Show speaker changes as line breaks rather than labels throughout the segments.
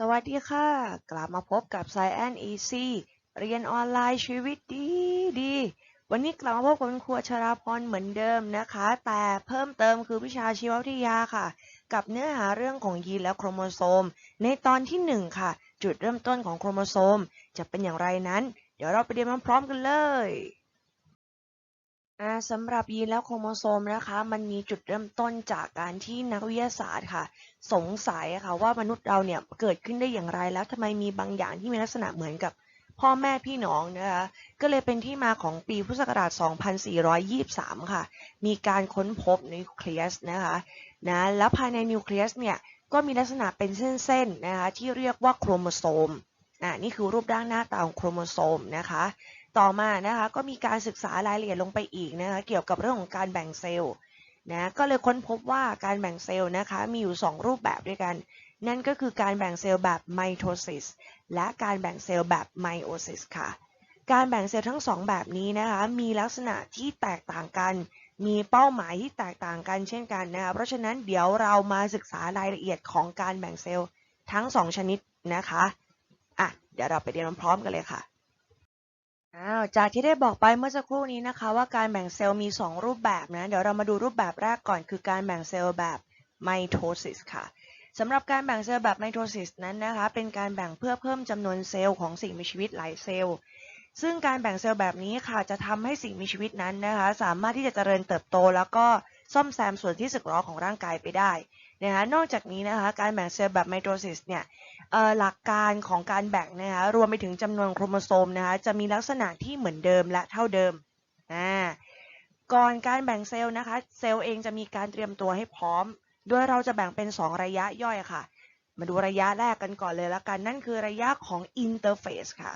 สวัสดีค่ะ กลับมาพบกับ Science Easy เรียนออนไลน์ชีวิตดีดี วันนี้กลับมาพบกับคุณครูชราพรเหมือนเดิมนะคะ แต่เพิ่มเติมคือวิชาชีววิทยาค่ะ กับเนื้อหาเรื่องของยีนและโครโมโซม ในตอนที่ 1 ค่ะ จุดเริ่มต้นของโครโมโซม จะเป็นอย่างไรนั้น เดี๋ยวเราไปเรียนพร้อมๆกันเลย อ่าสำหรับยีนและโครโมโซมนะคะ มันมีจุดเริ่มต้นจากการที่นักวิทยาศาสตร์ค่ะ สงสัยค่ะว่ามนุษย์เราเนี่ยเกิดขึ้นได้อย่างไรแล้วทำไมมีบางอย่างที่มีลักษณะเหมือนกับพ่อแม่พี่น้องนะคะก็เลยเป็นที่มาของปีพุทธศักราช 2423 ค่ะ มีการค้นพบนิวเคลียสนะคะนะแล้วภายในนิวเคลียสเนี่ยก็มีลักษณะเป็นเส้นๆนะคะที่เรียกว่าโครโมโซมอ่านี่คือรูปร่างหน้าตาของโครโมโซมนะคะ ต่อมานะคะก็มีการศึกษารายละเอียดลงไปอีกนะคะเกี่ยวกับเรื่องของการแบ่งเซลล์นะก็เลยค้นพบว่าการแบ่งเซลล์นะคะมีอยู่ 2 รูปแบบด้วยกัน นั่นก็คือการแบ่งเซลล์แบบไมโทซิสและการแบ่งเซลล์แบบไมโอซิสค่ะ การแบ่งเซลล์ทั้ง 2 แบบนี้นะคะมีลักษณะที่แตกต่างกัน มีเป้าหมายที่แตกต่างกันเช่นกันนะคะเพราะฉะนั้นเดี๋ยวเรามาศึกษารายละเอียดของการแบ่งเซลล์ทั้ง 2 ชนิดนะคะอะเดี๋ยวเราไปเรียนพร้อมกันเลยค่ะ อ้าวจากที่ได้บอกไปเมื่อสักครู่นี้นะคะ ว่าการแบ่งเซลล์มี 2 รูปแบบนะ เดี๋ยวเรามาดูรูปแบบแรกก่อน คือการแบ่งเซลล์แบบไมโทซิสค่ะสำหรับการแบ่งเซลล์แบบไมโทซิสนั้นนะคะ เป็นการแบ่งเพื่อเพิ่มจำนวนเซลล์ของสิ่งมีชีวิตหลายเซลล์ ซึ่งการแบ่งเซลล์แบบนี้ค่ะจะทำให้สิ่งมีชีวิตนั้นนะคะ สามารถที่จะเจริญเติบโต แล้วก็ซ่อมแซมส่วนที่สึกหรอของร่างกายไปได้นะคะนอกจากนี้นะคะ การแบ่งเซลล์แบบไมโทซิสเนี่ย หลักการของการแบ่งนะคะรวมไปถึงจำนวนโครโมโซมนะคะจะมีลักษณะที่เหมือนเดิมและเท่าเดิมอ่าก่อนการแบ่งเซลล์นะคะ เซลล์เองจะมีการเตรียมตัวให้พร้อม ด้วยเราจะแบ่งเป็น 2 ระยะย่อยค่ะ มาดูระยะแรกกันก่อนเลยละกัน นั่นคือระยะของอินเตอร์เฟสค่ะ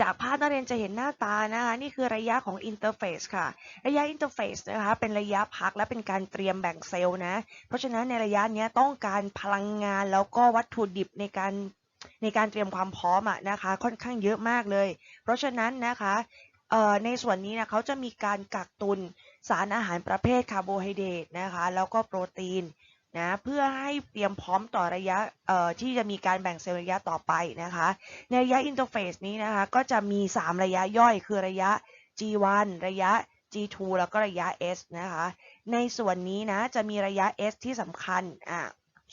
จากภาพนักเรียนจะเห็นหน้าตานะคะ นี่คือระยะของอินเตอร์เฟสค่ะ ระยะอินเตอร์เฟสนะคะ เป็นระยะพักและเป็นการเตรียมแบ่งเซลล์นะ เพราะฉะนั้นในระยะนี้ต้องการพลังงานแล้วก็วัตถุดิบในการในการเตรียมความพร้อมอะนะคะ ค่อนข้างเยอะมากเลย เพราะฉะนั้นนะคะในส่วนนี้นะเขาจะมีการกักตุนสารอาหารประเภทคาร์โบไฮเดรตนะคะ แล้วก็โปรตีน นะเพื่อให้เตรียมพร้อมต่อระยะที่จะมีการแบ่งเซลล์ระยะต่อไปนะคะ ในระยะอินเทอร์เฟซนี้นะคะก็จะมี 3 ระยะย่อยคือระยะ G1 ระยะ G2 แล้วก็ระยะ S นะคะ ในส่วนนี้นะจะมีระยะ S ที่สำคัญอะ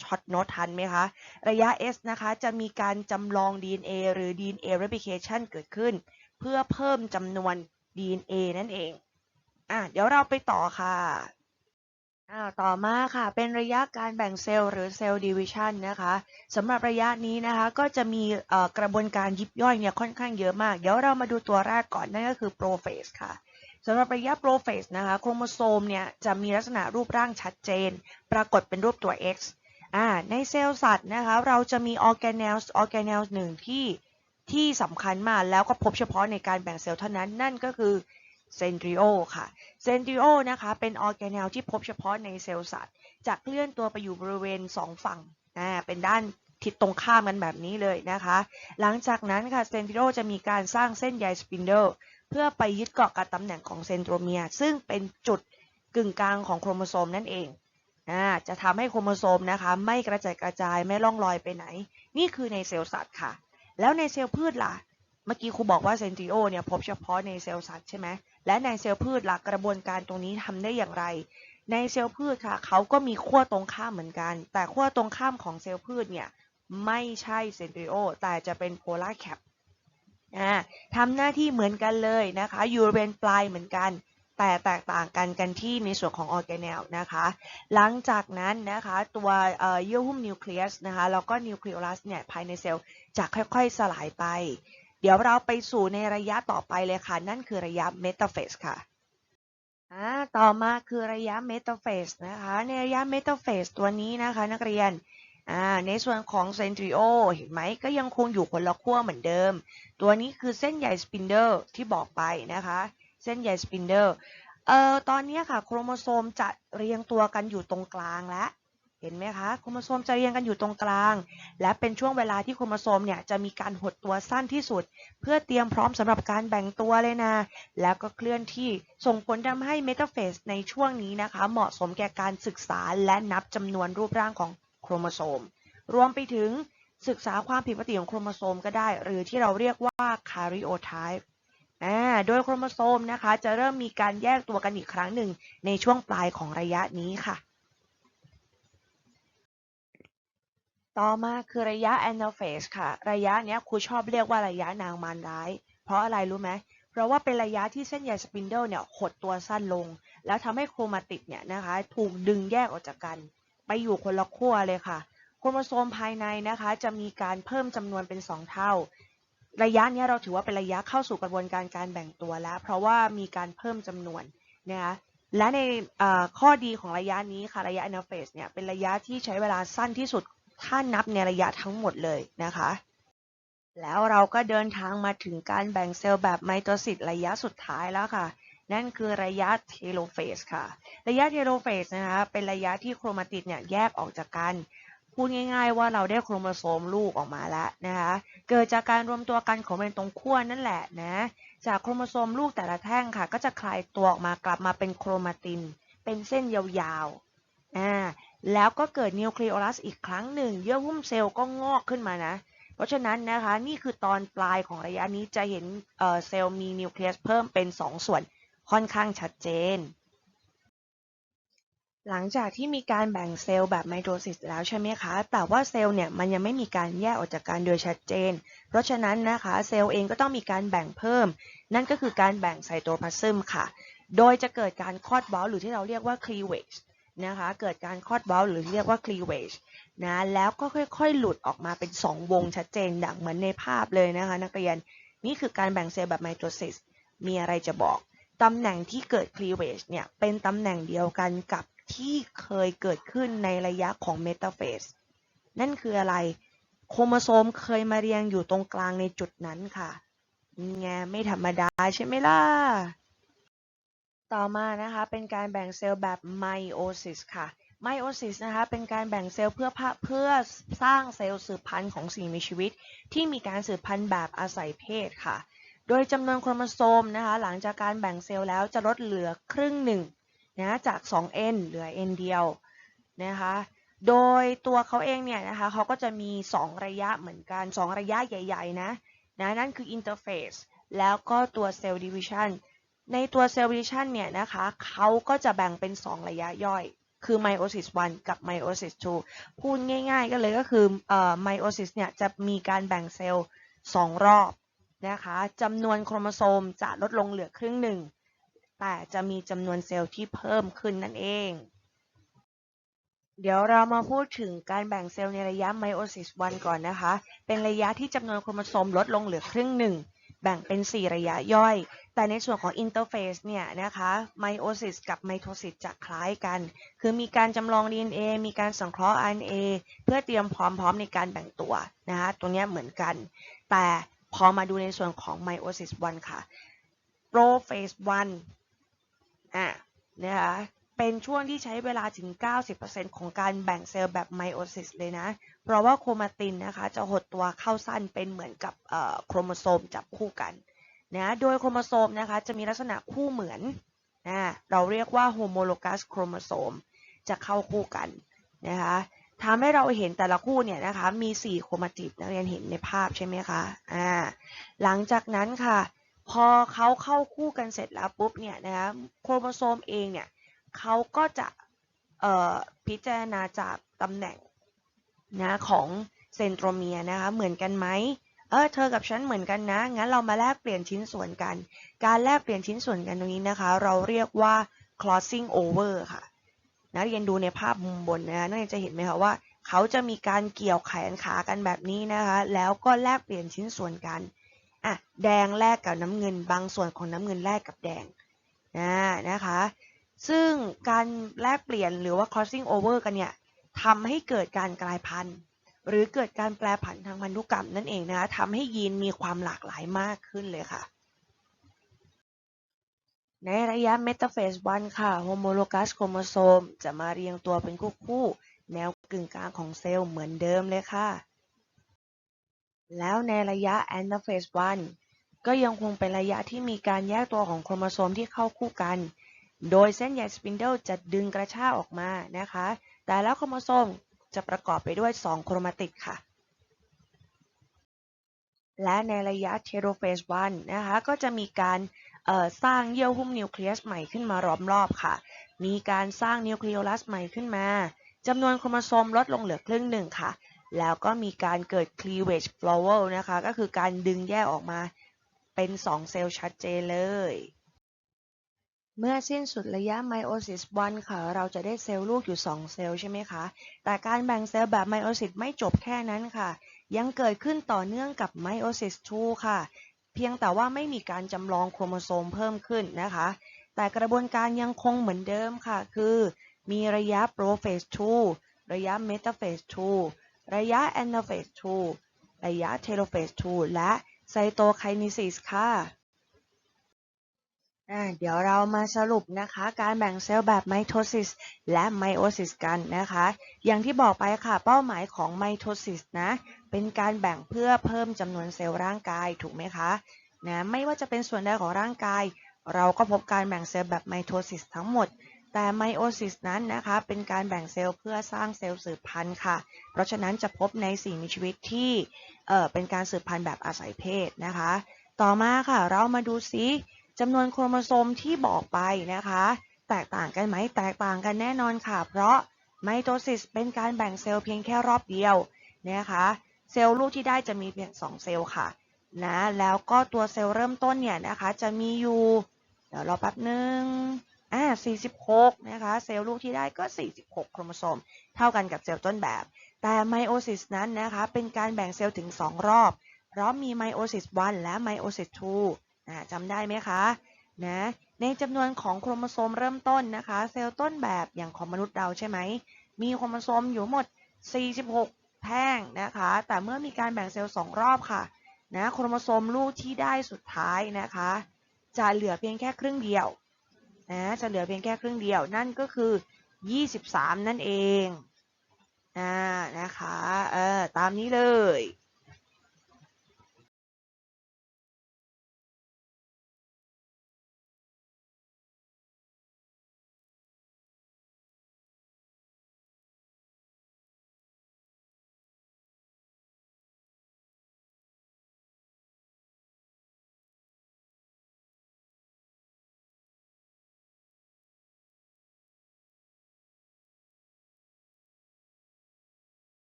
ช็อตโน้ตทันไหมคะ ระยะ S นะคะจะมีการจำลอง DNA หรือ DNA replication เกิดขึ้น เพื่อเพิ่มจำนวน DNA นั่นเองอะเดี๋ยวเราไปต่อค่ะ อ่าต่อมาค่ะเป็นระยะการแบ่งเซลล์หรือเซลล์ดิวิชันนะคะสำหรับระยะนี้นะคะก็จะมีเอ่อกระบวนการยิบย่อยเนี่ยค่อนข้างเยอะมาก เดี๋ยวเรามาดูตัวแรกก่อนนั่นก็คือโปรเฟสค่ะสำหรับระยะโปรเฟสนะคะโครโมโซมเนี่ยจะมีลักษณะรูปร่างชัดเจน ปรากฏเป็นรูปตัว X อ่าในเซลล์สัตว์นะคะเราจะมีออร์แกเนลส์ออร์แกเนลส์หนึ่งที่ที่สำคัญมากแล้วก็พบเฉพาะในการแบ่งเซลล์เท่านั้นนั่นก็คือ เซนทริโอค่ะเซนทริโอนะคะเป็นออร์แกเนลที่พบเฉพาะในเซลล์สัตว์จะเคลื่อนตัวไปอยู่บริเวณ 2 ฝั่งอ่าเป็นด้านทิศตรงข้ามกันแบบนี้เลยนะคะ หลังจากนั้นค่ะเซนทริโอจะมีการสร้างเส้นใยสปินเดิลเพื่อไปยึดเกาะกับตำแหน่งของเซนโทรเมียร์ซึ่งเป็นจุดกึ่งกลางของโครโมโซมนั่นเองจะทำให้โครโมโซมนะคะ ไม่กระจายกระจายไม่ล่องลอยไปไหน นี่คือในเซลล์สัตว์ค่ะ แล้วในเซลล์พืชล่ะ เมื่อกี้ครูบอกว่าเซนทริโอเนี่ยพบเฉพาะในเซลล์สัตว์ใช่ไหม และในเซลล์พืชหลักกระบวนการตรงนี้ทำได้อย่างไร ในเซลล์พืชค่ะเขาก็มีขั้วตรงข้ามเหมือนกัน แต่ขั้วตรงข้ามของเซลล์พืชเนี่ยไม่ใช่เซนทริโอแต่จะเป็นโพลาร์แคปอ่าทำหน้าที่เหมือนกันเลยนะคะอยู่บริเวณปลายเหมือนกัน แต่แตกต่างกันกันที่ในส่วนของออร์แกเนลนะคะ หลังจากนั้นนะคะตัวเยื่อหุ้มนิวเคลียสนะคะแล้วก็นิวเคลียรัสเนี่ยภายในเซลล์จะค่อยๆสลายไป เดี๋ยวเราไปสู่ในระยะต่อไปเลยค่ะ นั่นคือระยะเมตาเฟสค่ะต่อมาคือระยะเมตาเฟสนะคะ ในระยะเมตาเฟสตัวนี้นะคะ นักเรียนในส่วนของเซนทริโอเห็นไหมก็ยังคงอยู่คนละขั้วเหมือนเดิม ตัวนี้คือเส้นใยสปินเดลที่บอกไปนะคะ เส้นใยสปินเดลเอ่อตอนนี้ค่ะ โครโมโซมจะเรียงตัวกันอยู่ตรงกลางแล้ว เห็นไหมคะโครโมโซมจะเรียงกันอยู่ตรงกลาง และเป็นช่วงเวลาที่โครโมโซมเนี่ยจะมีการหดตัวสั้นที่สุด เพื่อเตรียมพร้อมสำหรับการแบ่งตัวเลยนะ แล้วก็เคลื่อนที่ส่งผลทำให้เมตาเฟสในช่วงนี้นะคะ เหมาะสมแก่การศึกษาและนับจำนวนรูปร่างของโครโมโซม รวมไปถึงศึกษาความผิดปกติของโครโมโซมก็ได้ หรือที่เราเรียกว่า karyotype อ่าโดยโครโมโซมนะคะ จะเริ่มมีการแยกตัวกันอีกครั้งหนึ่งในช่วงปลายของระยะนี้ค่ะ ต่อมาคือระยะ anaphase ค่ะ ระยะเนี้ยครูชอบเรียกว่าระยะนางมารร้าย เพราะอะไรรู้ไหม เพราะว่าเป็นระยะที่เส้นใยสปินเดิลเนี่ยหดตัวสั้นลง แล้วทำให้โครมาติดเนี่ยนะคะถูกดึงแยกออกจากกัน ไปอยู่คนละขั้วเลยค่ะ โครโมโซมภายในนะคะ จะมีการเพิ่มจำนวนเป็น 2 เท่า ระยะนี้เราถือว่าเป็นระยะเข้าสู่กระบวนการการแบ่งตัวแล้ว เพราะว่ามีการเพิ่มจำนวนนะคะและในข้อดีของระยะนี้ค่ะระยะ anaphase เนี่ยเป็นระยะที่ใช้เวลาสั้นที่สุด ถ้านับในระยะทั้งหมดเลยนะคะ แล้วเราก็เดินทางมาถึงการแบ่งเซลล์แบบไมโตซิสระยะสุดท้ายแล้วค่ะ นั่นคือระยะเทโลเฟสค่ะ ระยะเทโลเฟสนะคะ เป็นระยะที่โครมาติดเนี่ยแยกออกจากกัน พูดง่าย ๆ ว่าเราได้โครโมโซมลูกออกมาแล้วนะคะ เกิดจากการรวมตัวกันของมันตรงขั้วนั่นแหละนะ จากโครโมโซมลูกแต่ละแท่งค่ะ ก็จะคลายตัวออกมากลับมาเป็นโครมาติน เป็นเส้นยาวๆ อ่า แล้วก็เกิดนิวคลีโอลัสอีกครั้งหนึ่ง เยื่อหุ้มเซลล์ก็งอกขึ้นมานะ เพราะฉะนั้นนะคะนี่คือตอนปลายของระยะนี้จะเห็นเซลล์มีนิวเคลียสเพิ่มเป็น 2 ส่วนค่อนข้างชัดเจน หลังจากที่มีการแบ่งเซลล์แบบไมโทซิสแล้วใช่ไหมคะ แต่ว่าเซลล์เนี่ยมันยังไม่มีการแยกออกจากกันโดยชัดเจน เพราะฉะนั้นนะคะเซลล์เองก็ต้องมีการแบ่งเพิ่ม นั่นก็คือการแบ่งไซโตพลาซึมค่ะ โดยจะเกิดการคลอดบอลหรือที่เราเรียกว่า cleavage นะคะ เกิดการคลอดบอลหรือเรียกว่า cleavage นะ แล้วก็ค่อยๆ หลุดออกมาเป็น 2 วงชัดเจนดังเหมือนในภาพเลยนะคะ นักเรียน นี่คือการแบ่งเซลล์แบบไมโทซิส มีอะไรจะบอก ตำแหน่งที่เกิด cleavage เนี่ย เป็นตำแหน่งเดียวกันกับที่เคยเกิดขึ้นในระยะของ metaphase นั่นคืออะไร โครโมโซมเคยมาเรียงอยู่ตรงกลางในจุดนั้นค่ะ ไงไม่ธรรมดาใช่ไหมล่ะ ต่อมานะคะเป็นการแบ่งเซลล์แบบไมโอซิสค่ะไมโอซิสนะคะเป็นการแบ่งเซลล์เพื่อพเพื่อสร้างเซลล์สืบพันธุ์ของสิ่งมีชีวิต ที่มีการสืบพันธุ์แบบอาศัยเพศค่ะ โดยจำนวนโครโมโซมนะคะหลังจากการแบ่งเซลล์แล้วจะลดเหลือครึ่งหนึ่งนะจาก 2n เหลือ n เดียวนะคะโดยตัวเขาเองเนี่ยนะคะเขาก็จะมี 2 ระยะเหมือนกัน 2 ระยะใหญ่ ๆ นะนะนั่นคืออินเตอร์เฟสแล้วก็ตัวเซลล์ดิวิชัน ในตัวเซลล์ดิวิชันเนี่ยนะคะเขาก็จะแบ่งเป็น 2 ระยะย่อย คือ meiosis 1 กับ meiosis 2 พูดง่าย ๆ ก็เลยก็คือเอ่อ meiosis เนี่ยจะมีการแบ่งเซลล์ 2 รอบนะคะจำนวนโครโมโซมจะลดลงเหลือครึ่งหนึ่ง แต่จะมีจำนวนเซลล์ที่เพิ่มขึ้นนั่นเอง เดี๋ยวเรามาพูดถึงการแบ่งเซลล์ในระยะ meiosis 1ก่อนนะคะ เป็นระยะที่จำนวนโครโมโซมลดลงเหลือครึ่งหนึ่ง แบ่งเป็น 4 ระยะย่อย แต่ในส่วนของ interphase เนี่ยนะคะ meiosis กับ mitosis จะคล้ายกัน คือมีการจำลอง DNA มีการสังเคราะห์ RNA เพื่อเตรียมพร้อมพร้อมในการแบ่งตัวนะคะตรงนี้เหมือนกัน แต่พอมาดูในส่วนของ meiosis 1ค่ะ prophase 1อะนะคะ เป็นช่วงที่ใช้เวลาถึง 90%ของการแบ่งเซลล์แบบไมโอซิสเลยนะ เพราะว่าโครมาตินนะคะจะหดตัวเข้าสั้นเป็นเหมือนกับโครโมโซมจับคู่กันนะโดยโครโมโซมนะคะจะมีลักษณะคู่เหมือนนะเราเรียกว่าโฮโมโลกัสโครโมโซมจะเข้าคู่กันนะคะทำให้เราเห็นแต่ละคู่เนี่ยนะคะมี 4 โครมาติดนักเรียนเห็นในภาพใช่ไหมคะอ่าหลังจากนั้นค่ะ พอเขาเข้าคู่กันเสร็จแล้วปุ๊บเนี่ยนะคะโครโมโซมเองเนี่ย เขาก็จะพิจารณาจากตำแหน่งนะของเซนโทรเมียนะคะเหมือนกันไหมเออเธอกับฉันเหมือนกันนะงั้นเรามาแลกเปลี่ยนชิ้นส่วนกัน การแลกเปลี่ยนชิ้นส่วนกันตรงนี้นะคะ เราเรียกว่า crossing over ค่ะนักเรียนดูในภาพมุมบนนะคะนักเรียนจะเห็นไหมคะว่า เขาจะมีการเกี่ยวแขนขากันแบบนี้นะคะ แล้วก็แลกเปลี่ยนชิ้นส่วนกันอะแดงแลกกับน้ำเงิน บางส่วนของน้ำเงินแลกกับแดงนะนะคะ ซึ่งการแลกเปลี่ยนหรือว่า crossing over กันเนี่ยทำให้เกิดการกลายพันธุ์ หรือเกิดการแปรผันทางพันธุกรรมนั่นเองนะคะทำให้ยีนมีความหลากหลายมากขึ้นเลยค่ะ ในระยะ metaphase 1ค่ะ homologous chromosome จะมาเรียงตัวเป็นคู่คู่ แนวกึ่งกลางของเซลล์เหมือนเดิมเลยค่ะ แล้วในระยะ anaphase 1ก็ยังคงเป็นระยะที่มีการแยกตัวของโครโมโซมที่เข้าคู่กัน โดยเส้นใยสปินเดิลจะดึงกระชากออกมานะคะ แต่แล้วโครโมโซมจะประกอบไปด้วย 2 โครมาติดค่ะ และในระยะเทโลเฟส1นะคะ ก็จะมีการสร้างเยื่อหุ้มนิวเคลียสใหม่ขึ้นมาล้อมรอบค่ะ มีการสร้างนิวเคลียลัสใหม่ขึ้นมาจำนวนโครโมโซมลดลงเหลือครึ่งหนึ่งค่ะ แล้วก็มีการเกิด cleavage flower นะคะ ก็คือการดึงแยกออกมาเป็น 2 เซลล์ชัดเจนเลย เมื่อสิ้นสุดระยะไมโอซิส1ค่ะ เราจะได้เซลล์ลูกอยู่ 2 เซลล์ใช่ไหมคะ แต่การแบ่งเซลล์แบบไมโอซิสไม่จบแค่นั้นค่ะ ยังเกิดขึ้นต่อเนื่องกับไมโอซิส2ค่ะ เพียงแต่ว่าไม่มีการจำลองโครโมโซมเพิ่มขึ้นนะคะ แต่กระบวนการยังคงเหมือนเดิมค่ะ คือมีระยะโปรเฟส2ระยะเมตาเฟส2ระยะแอนนาเฟส2ระยะเทโลเฟส2และไซโตไคนิซิสค่ะ เดี๋ยวเรามาสรุปนะคะ การแบ่งเซลล์แบบไมโทซิสและไมโอซิสกันนะคะ อย่างที่บอกไปค่ะเป้าหมายของไมโทซิสนะ เป็นการแบ่งเพื่อเพิ่มจำนวนเซลล์ร่างกายถูกไหมคะนะไม่ว่าจะเป็นส่วนใดของร่างกาย เราก็พบการแบ่งเซลล์แบบไมโทซิสทั้งหมด แต่ไมโอซิสนั้นนะคะ เป็นการแบ่งเซลล์เพื่อสร้างเซลล์สืบพันธุ์ค่ะ เพราะฉะนั้นจะพบในสิ่งมีชีวิตที่เออเป็นการสืบพันธุ์แบบอาศัยเพศนะคะ ต่อมาค่ะเรามาดูซิ จำนวนโครโมโซมที่บอกไปนะคะ แตกต่างกันไหมแตกต่างกันแน่นอนค่ะ เพราะไมโทซิสเป็นการแบ่งเซลล์เพียงแค่รอบเดียวนะคะเซลล์ลูกที่ได้จะมีเพียง2เซลล์ค่ะนะแล้วก็ตัวเซลล์เริ่มต้นเนี่ยนะคะจะมีอยู่เดี๋ยวรอแป๊บหนึ่งอ่า46นะคะเซลล์ลูกที่ได้ก็ 46 โครโมโซม เท่ากันกับเซลล์ต้นแบบ แต่ไมโอซิสนั้นนะคะเป็นการแบ่งเซลล์ถึง 2 รอบ เพราะมีไมโอซิส1และไมโอซิส2 อ่าจำได้ไหมคะนะในจำนวนของโครโมโซมเริ่มต้นนะคะ เซลล์ต้นแบบอย่างของมนุษย์เราใช่ไหม มีโครโมโซมอยู่หมด 46 แท่งนะคะ แต่เมื่อมีการแบ่งเซลล์2รอบค่ะนะโครโมโซมลูกที่ได้สุดท้ายนะคะ จะเหลือเพียงแค่ครึ่งเดียวนะจะเหลือเพียงแค่ครึ่งเดียวนั่นก็คือ 23 นั่นเองอ่านะคะเออตามนี้เลย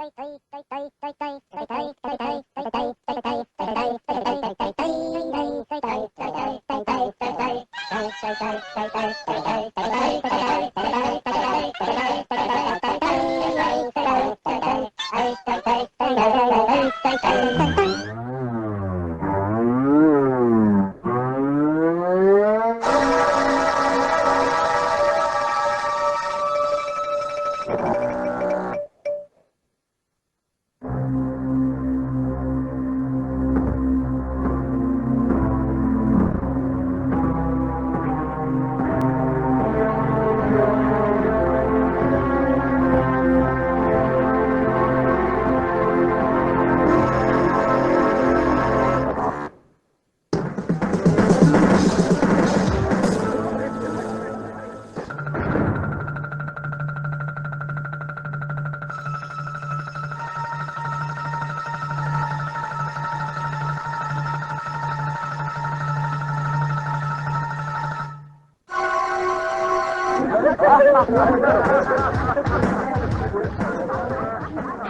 Bye.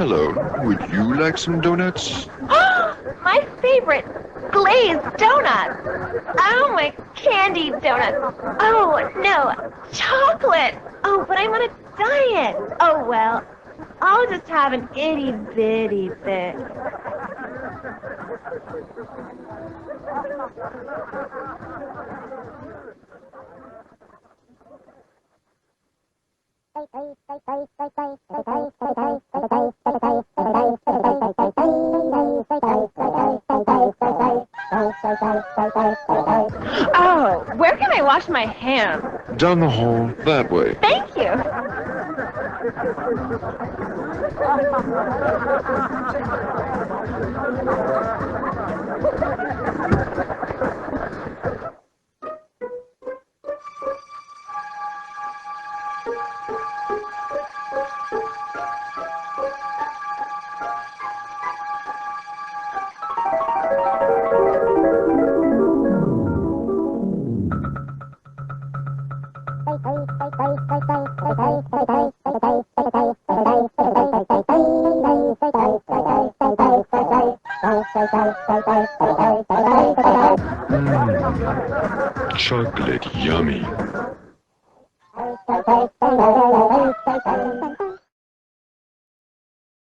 Hello, would you like some donuts?
my favorite glazed donuts. Oh, my candy donuts. Oh, no, chocolate. Oh, but I'm on a diet. Oh, well, I'll just have an itty bitty bit. Wash my hands?
Down the hall, that way.
Thank you.
chocolate, yum.